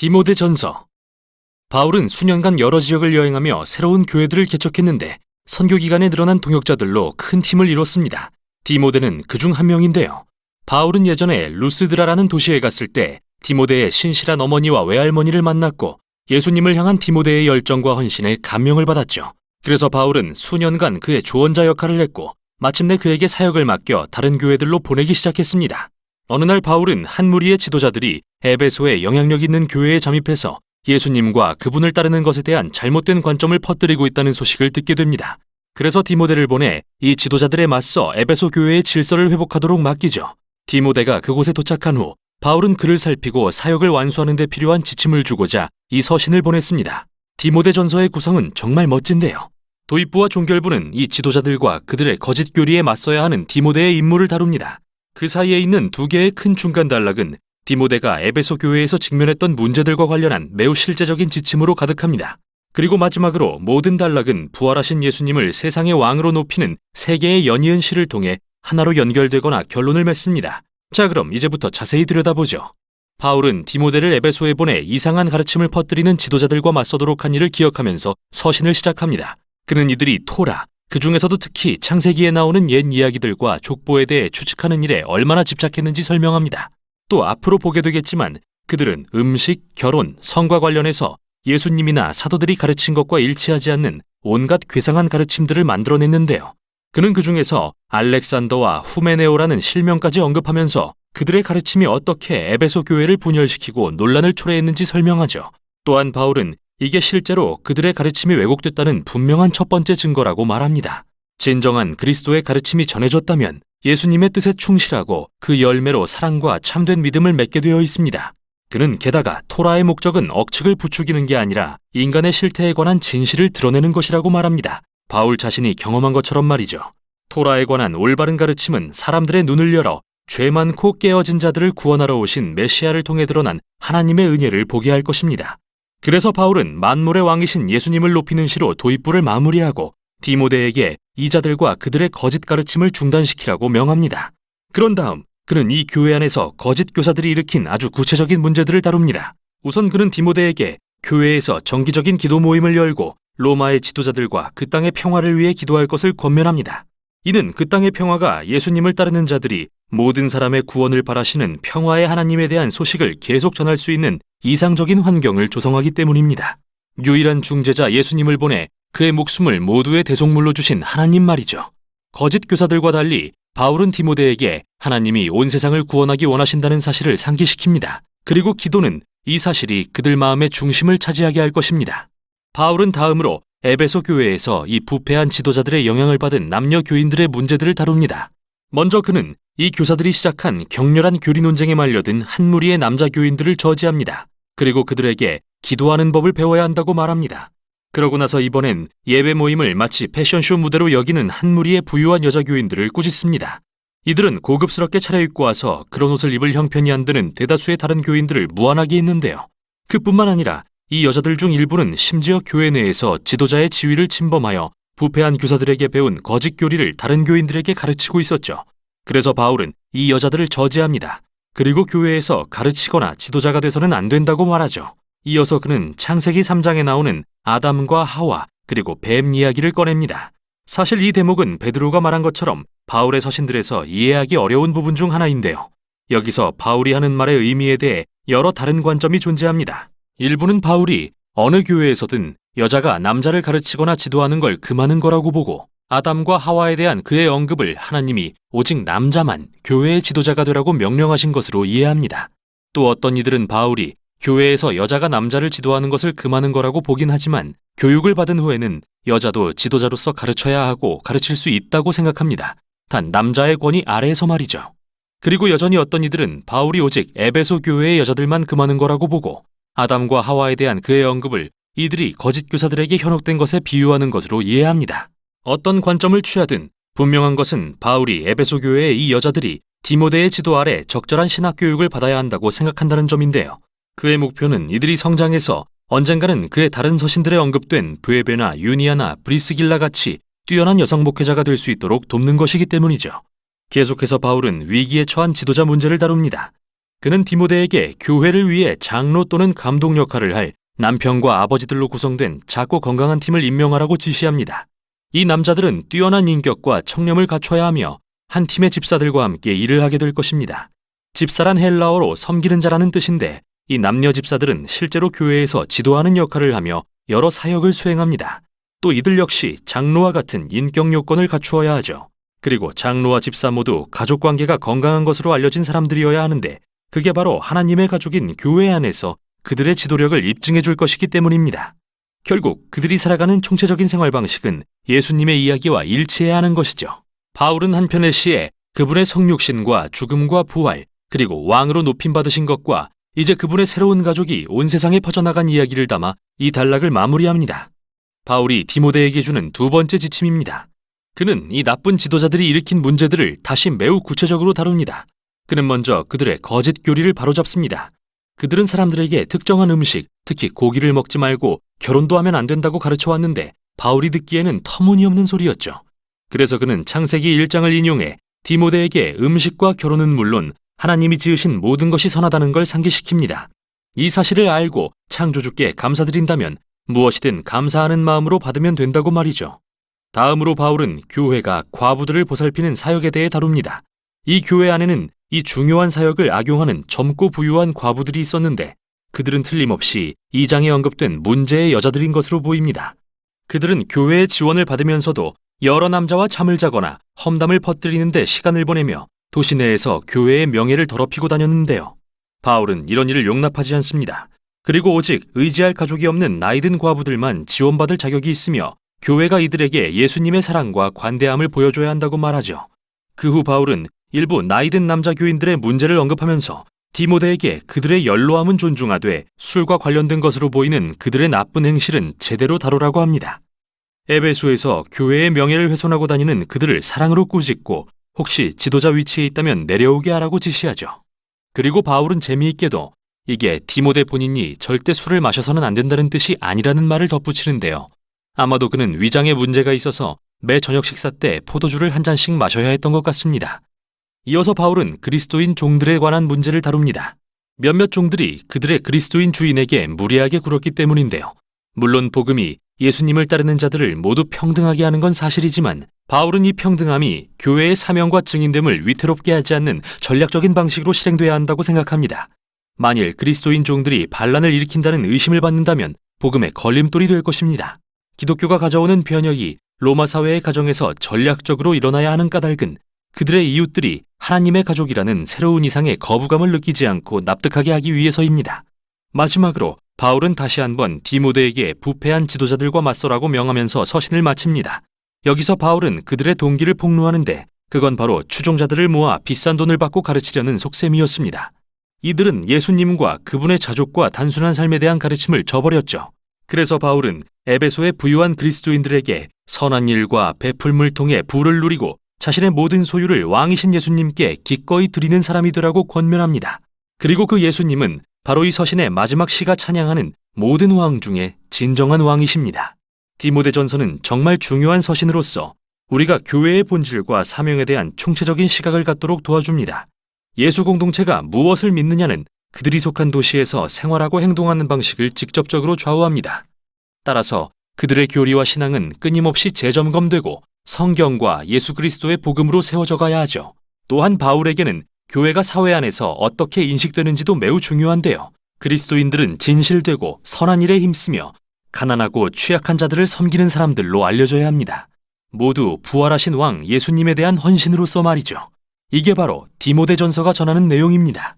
디모데 전서 바울은 수년간 여러 지역을 여행하며 새로운 교회들을 개척했는데 선교 기간에 늘어난 동역자들로 큰 팀을 이뤘습니다. 디모데는 그중 한 명인데요. 바울은 예전에 루스드라라는 도시에 갔을 때 디모데의 신실한 어머니와 외할머니를 만났고 예수님을 향한 디모데의 열정과 헌신에 감명을 받았죠. 그래서 바울은 수년간 그의 조언자 역할을 했고 마침내 그에게 사역을 맡겨 다른 교회들로 보내기 시작했습니다. 어느 날 바울은 한 무리의 지도자들이 에베소에 영향력 있는 교회에 잠입해서 예수님과 그분을 따르는 것에 대한 잘못된 관점을 퍼뜨리고 있다는 소식을 듣게 됩니다. 그래서 디모데를 보내 이 지도자들에 맞서 에베소 교회의 질서를 회복하도록 맡기죠. 디모데가 그곳에 도착한 후 바울은 그를 살피고 사역을 완수하는 데 필요한 지침을 주고자 이 서신을 보냈습니다. 디모데 전서의 구성은 정말 멋진데요. 도입부와 종결부는 이 지도자들과 그들의 거짓 교리에 맞서야 하는 디모데의 임무를 다룹니다. 그 사이에 있는 두 개의 큰 중간 단락은 디모데가 에베소 교회에서 직면했던 문제들과 관련한 매우 실제적인 지침으로 가득합니다. 그리고 마지막으로 모든 단락은 부활하신 예수님을 세상의 왕으로 높이는 세 개의 연이은 시를 통해 하나로 연결되거나 결론을 맺습니다. 자, 그럼 이제부터 자세히 들여다보죠. 바울은 디모데를 에베소에 보내 이상한 가르침을 퍼뜨리는 지도자들과 맞서도록 한 일을 기억하면서 서신을 시작합니다. 그는 이들이 토라, 그 중에서도 특히 창세기에 나오는 옛 이야기들과 족보에 대해 추측하는 일에 얼마나 집착했는지 설명합니다. 또 앞으로 보게 되겠지만 그들은 음식, 결혼, 성과 관련해서 예수님이나 사도들이 가르친 것과 일치하지 않는 온갖 괴상한 가르침들을 만들어냈는데요. 그는 그 중에서 알렉산더와 후메네오라는 실명까지 언급하면서 그들의 가르침이 어떻게 에베소 교회를 분열시키고 논란을 초래했는지 설명하죠. 또한 바울은 이게 실제로 그들의 가르침이 왜곡됐다는 분명한 첫 번째 증거라고 말합니다. 진정한 그리스도의 가르침이 전해졌다면 예수님의 뜻에 충실하고 그 열매로 사랑과 참된 믿음을 맺게 되어 있습니다. 그는 게다가 토라의 목적은 억측을 부추기는 게 아니라 인간의 실태에 관한 진실을 드러내는 것이라고 말합니다. 바울 자신이 경험한 것처럼 말이죠. 토라에 관한 올바른 가르침은 사람들의 눈을 열어 죄 많고 깨어진 자들을 구원하러 오신 메시아를 통해 드러난 하나님의 은혜를 보게 할 것입니다. 그래서 바울은 만물의 왕이신 예수님을 높이는 시로 도입부를 마무리하고 디모데에게 이자들과 그들의 거짓 가르침을 중단시키라고 명합니다. 그런 다음 그는 이 교회 안에서 거짓 교사들이 일으킨 아주 구체적인 문제들을 다룹니다. 우선 그는 디모데에게 교회에서 정기적인 기도 모임을 열고 로마의 지도자들과 그 땅의 평화를 위해 기도할 것을 권면합니다. 이는 그 땅의 평화가 예수님을 따르는 자들이 모든 사람의 구원을 바라시는 평화의 하나님에 대한 소식을 계속 전할 수 있는 이상적인 환경을 조성하기 때문입니다. 유일한 중재자 예수님을 보내 그의 목숨을 모두의 대속물로 주신 하나님 말이죠. 거짓 교사들과 달리 바울은 디모데에게 하나님이 온 세상을 구원하기 원하신다는 사실을 상기시킵니다. 그리고 기도는 이 사실이 그들 마음의 중심을 차지하게 할 것입니다. 바울은 다음으로 에베소 교회에서 이 부패한 지도자들의 영향을 받은 남녀 교인들의 문제들을 다룹니다. 먼저 그는 이 교사들이 시작한 격렬한 교리 논쟁에 말려든 한 무리의 남자 교인들을 저지합니다. 그리고 그들에게 기도하는 법을 배워야 한다고 말합니다. 그러고 나서 이번엔 예배 모임을 마치 패션쇼 무대로 여기는 한 무리의 부유한 여자 교인들을 꾸짖습니다. 이들은 고급스럽게 차려입고 와서 그런 옷을 입을 형편이 안 드는 대다수의 다른 교인들을 무안하게 했는데요. 그뿐만 아니라 이 여자들 중 일부는 심지어 교회 내에서 지도자의 지위를 침범하여 부패한 교사들에게 배운 거짓 교리를 다른 교인들에게 가르치고 있었죠. 그래서 바울은 이 여자들을 저지합니다. 그리고 교회에서 가르치거나 지도자가 돼서는 안 된다고 말하죠. 이어서 그는 창세기 3장에 나오는 아담과 하와 그리고 뱀 이야기를 꺼냅니다. 사실 이 대목은 베드로가 말한 것처럼 바울의 서신들에서 이해하기 어려운 부분 중 하나인데요. 여기서 바울이 하는 말의 의미에 대해 여러 다른 관점이 존재합니다. 일부는 바울이 어느 교회에서든 여자가 남자를 가르치거나 지도하는 걸 금하는 거라고 보고 아담과 하와에 대한 그의 언급을 하나님이 오직 남자만 교회의 지도자가 되라고 명령하신 것으로 이해합니다. 또 어떤 이들은 바울이 교회에서 여자가 남자를 지도하는 것을 금하는 거라고 보긴 하지만 교육을 받은 후에는 여자도 지도자로서 가르쳐야 하고 가르칠 수 있다고 생각합니다. 단 남자의 권위 아래에서 말이죠. 그리고 여전히 어떤 이들은 바울이 오직 에베소 교회의 여자들만 금하는 거라고 보고 아담과 하와에 대한 그의 언급을 이들이 거짓 교사들에게 현혹된 것에 비유하는 것으로 이해합니다. 어떤 관점을 취하든 분명한 것은 바울이 에베소 교회의 이 여자들이 디모데의 지도 아래 적절한 신학 교육을 받아야 한다고 생각한다는 점인데요. 그의 목표는 이들이 성장해서 언젠가는 그의 다른 서신들에 언급된 브에베나 유니아나 브리스길라 같이 뛰어난 여성 목회자가 될 수 있도록 돕는 것이기 때문이죠. 계속해서 바울은 위기에 처한 지도자 문제를 다룹니다. 그는 디모데에게 교회를 위해 장로 또는 감독 역할을 할 남편과 아버지들로 구성된 작고 건강한 팀을 임명하라고 지시합니다. 이 남자들은 뛰어난 인격과 청렴을 갖춰야 하며 한 팀의 집사들과 함께 일을 하게 될 것입니다. 집사란 헬라어로 섬기는 자라는 뜻인데 이 남녀 집사들은 실제로 교회에서 지도하는 역할을 하며 여러 사역을 수행합니다. 또 이들 역시 장로와 같은 인격 요건을 갖추어야 하죠. 그리고 장로와 집사 모두 가족 관계가 건강한 것으로 알려진 사람들이어야 하는데 그게 바로 하나님의 가족인 교회 안에서 그들의 지도력을 입증해 줄 것이기 때문입니다. 결국 그들이 살아가는 총체적인 생활 방식은 예수님의 이야기와 일치해야 하는 것이죠. 바울은 한편의 시에 그분의 성육신과 죽음과 부활, 그리고 왕으로 높임 받으신 것과 이제 그분의 새로운 가족이 온 세상에 퍼져나간 이야기를 담아 이 단락을 마무리합니다. 바울이 디모데에게 주는 두 번째 지침입니다. 그는 이 나쁜 지도자들이 일으킨 문제들을 다시 매우 구체적으로 다룹니다. 그는 먼저 그들의 거짓 교리를 바로잡습니다. 그들은 사람들에게 특정한 음식, 특히 고기를 먹지 말고 결혼도 하면 안 된다고 가르쳐 왔는데 바울이 듣기에는 터무니없는 소리였죠. 그래서 그는 창세기 1장을 인용해 디모데에게 음식과 결혼은 물론 하나님이 지으신 모든 것이 선하다는 걸 상기시킵니다. 이 사실을 알고 창조주께 감사드린다면 무엇이든 감사하는 마음으로 받으면 된다고 말이죠. 다음으로 바울은 교회가 과부들을 보살피는 사역에 대해 다룹니다. 이 교회 안에는 이 중요한 사역을 악용하는 젊고 부유한 과부들이 있었는데 그들은 틀림없이 이 장에 언급된 문제의 여자들인 것으로 보입니다. 그들은 교회의 지원을 받으면서도 여러 남자와 잠을 자거나 험담을 퍼뜨리는데 시간을 보내며 도시 내에서 교회의 명예를 더럽히고 다녔는데요. 바울은 이런 일을 용납하지 않습니다. 그리고 오직 의지할 가족이 없는 나이든 과부들만 지원받을 자격이 있으며 교회가 이들에게 예수님의 사랑과 관대함을 보여줘야 한다고 말하죠. 그 후 바울은 일부 나이든 남자 교인들의 문제를 언급하면서 디모데에게 그들의 연로함은 존중하되 술과 관련된 것으로 보이는 그들의 나쁜 행실은 제대로 다루라고 합니다. 에베소에서 교회의 명예를 훼손하고 다니는 그들을 사랑으로 꾸짖고 혹시 지도자 위치에 있다면 내려오게 하라고 지시하죠. 그리고 바울은 재미있게도 이게 디모데 본인이 절대 술을 마셔서는 안 된다는 뜻이 아니라는 말을 덧붙이는데요. 아마도 그는 위장에 문제가 있어서 매 저녁 식사 때 포도주를 한 잔씩 마셔야 했던 것 같습니다. 이어서 바울은 그리스도인 종들에 관한 문제를 다룹니다. 몇몇 종들이 그들의 그리스도인 주인에게 무리하게 굴었기 때문인데요. 물론 복음이 예수님을 따르는 자들을 모두 평등하게 하는 건 사실이지만 바울은 이 평등함이 교회의 사명과 증인됨을 위태롭게 하지 않는 전략적인 방식으로 실행돼야 한다고 생각합니다. 만일 그리스도인 종들이 반란을 일으킨다는 의심을 받는다면 복음의 걸림돌이 될 것입니다. 기독교가 가져오는 변혁이 로마 사회의 가정에서 전략적으로 일어나야 하는 까닭은 그들의 이웃들이 하나님의 가족이라는 새로운 이상의 거부감을 느끼지 않고 납득하게 하기 위해서입니다. 마지막으로 바울은 다시 한번 디모데에게 부패한 지도자들과 맞서라고 명하면서 서신을 마칩니다. 여기서 바울은 그들의 동기를 폭로하는데 그건 바로 추종자들을 모아 비싼 돈을 받고 가르치려는 속셈이었습니다. 이들은 예수님과 그분의 자족과 단순한 삶에 대한 가르침을 저버렸죠. 그래서 바울은 에베소의 부유한 그리스도인들에게 선한 일과 베풀물 통해 부를 누리고 자신의 모든 소유를 왕이신 예수님께 기꺼이 드리는 사람이 되라고 권면합니다. 그리고 그 예수님은 바로 이 서신의 마지막 시가 찬양하는 모든 왕 중에 진정한 왕이십니다. 디모데전서는 정말 중요한 서신으로서 우리가 교회의 본질과 사명에 대한 총체적인 시각을 갖도록 도와줍니다. 예수 공동체가 무엇을 믿느냐는 그들이 속한 도시에서 생활하고 행동하는 방식을 직접적으로 좌우합니다. 따라서 그들의 교리와 신앙은 끊임없이 재점검되고 성경과 예수 그리스도의 복음으로 세워져 가야 하죠. 또한 바울에게는 교회가 사회 안에서 어떻게 인식되는지도 매우 중요한데요. 그리스도인들은 진실되고 선한 일에 힘쓰며 가난하고 취약한 자들을 섬기는 사람들로 알려져야 합니다. 모두 부활하신 왕 예수님에 대한 헌신으로서 말이죠. 이게 바로 디모데전서가 전하는 내용입니다.